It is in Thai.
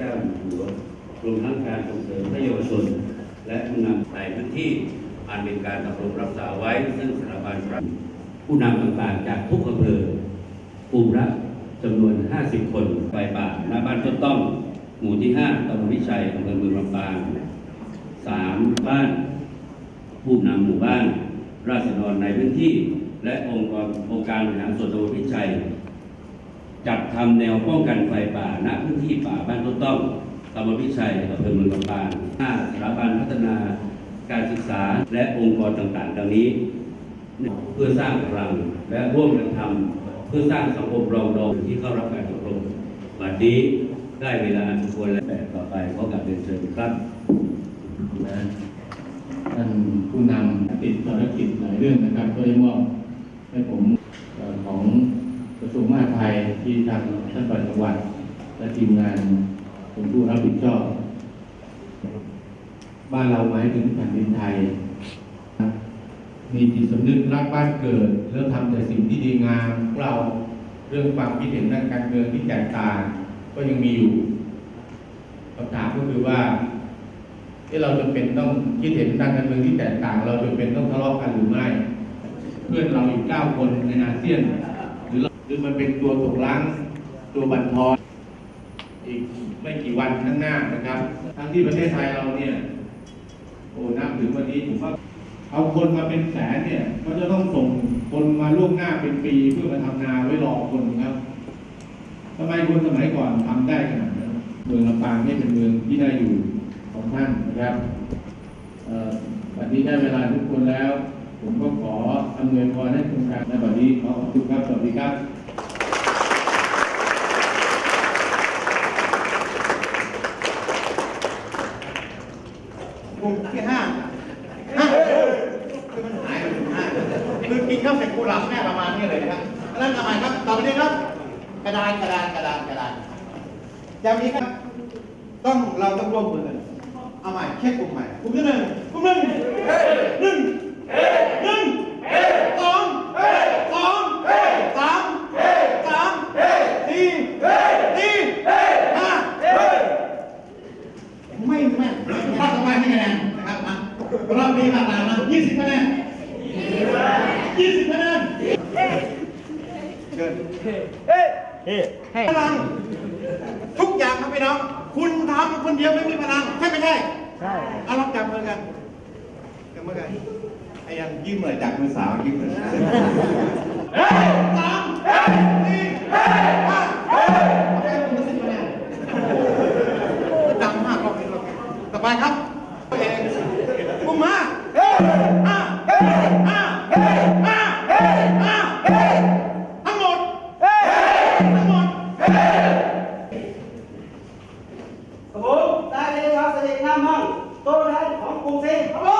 เจ้าอยู่หัวรวมทั้งการส่งเสริมให้เยาวชน และผู้นำในพื้นที่อันเป็นการดำรงรักษาไว้ ซึ่งสถาบันพระผู้นำต่างๆ จากทุกอำเภอกลุ่มละจำนวน 50 คนไฟป่าหน้าบ้านต้นต้อง หมู่ที่ 5ตำบลวิชัยอำเภอเมืองลำปางสามบ้าน ผู้นำหมู่บ้าน ราษฎรในพื้นที่ และองค์กรองค์การบริหารส่วนตำบลวิชัย จัดทำแนวป้องกันไฟป่าณพื้นที่ป่าบ้านต้นต้องตำบลพิชัยอำเภอเมืองลำปางห้าสถาบันพัฒนาการศึกษาและองค์กรต่างๆ ดังนี้ เพื่อสร้างพลังและร่วมกันทำเพื่อสร้างสังคมรองดองที่เข้ารับการอบรมวันนี้ได้เวลาอันสมควรและแบบต่อไปขอกราบเรียนเชิญครับนะท่านผู้นำติดภารกิจหลายเรื่องนะครับก็ได้มอบให้ผมของ กระทรวงมหาดไทยที่ทางท่านปลัดจังหวัดและทีมงานเป็นผู้รับผิดชอบ บ้านเราหมายถึงแผ่นดินไทย มีจิตสำนึกรักบ้านเกิด แล้วทำแต่สิ่งที่ดีงามเราเรื่องความคิดเห็นทางการเมืองที่แตกต่างก็ยังมีอยู่คำถามก็คือว่าที่เราจะเป็นต้องคิดเห็นทางการเมืองที่แตกต่าง เราจะเป็นต้องทะเลาะกันหรือไม่ เพื่อนเราอีกเก้าคนในอาเซียน หรือมันเป็นตัวตกล้างตัวบันทอนอีกไม่กี่วันข้างหน้านะครับ ทั้งที่ประเทศไทยเราเนี่ยโอ้นับถึงวันนี้ผมว่าเอาคนมาเป็นแสนเนี่ยเขาจะต้องส่งคนมาล่วงหน้าเป็นปีเพื่อมาทำนาไว้รอคนครับทำไมคนสมัยก่อนทำได้ขนาดนั้นเมืองลำปางนี่เป็นเมืองที่ได้อยู่ของท่านนะครับวันนี้ได้เวลาทุกคนแล้ว ผมก็ขออำนวยพรให้โครงการในวันนี้ขอขอบคุณครับส วัสดีครับกลุ่มที่ห้าห้าคือมันหายไปถึงห้าคือกินข้าวเสร็จกูหลับแน่ประมาณนี้เลยนะครับแล้วทำไมครับต่อไปนี้ครับ กระดานกระดานกระดานกระดานอย่างนี้ครับ ต้องเราต้องร่วมมือกันเอาใหม่เช็คกลุ่มใหม่กลุ่มที่หนึ่งกลุ่มหนึ่งหนึ่งสองสองสามสามสี่สี่ห้า ไม่แม่นถ้าสบายให้คะแนนนะครับมา รอบนี้มาตามมา20คะแนน20คะแนนเชิญพลังทุกอย่างครับพี่น้อง คุณทำคนเดียวไม่มีพลังใช่ไม่ใช่ใช่เอาลองจับมือกันจับมือกันไอ้ยังยืมเลยจากมือสาวยืมเลยเฮ้ยสามเฮ้ยสี่เฮ้ยห้าเฮ้ยเอาไปให้คุณมาสิบคะแนนดังมากรอบนี้รอบนี้ต่อไปครับ ทั้งหมดเฮ้ครับผมได้เลยครับเสด็จน้ำมั่งตัวแทนของกรุงศรีครับผม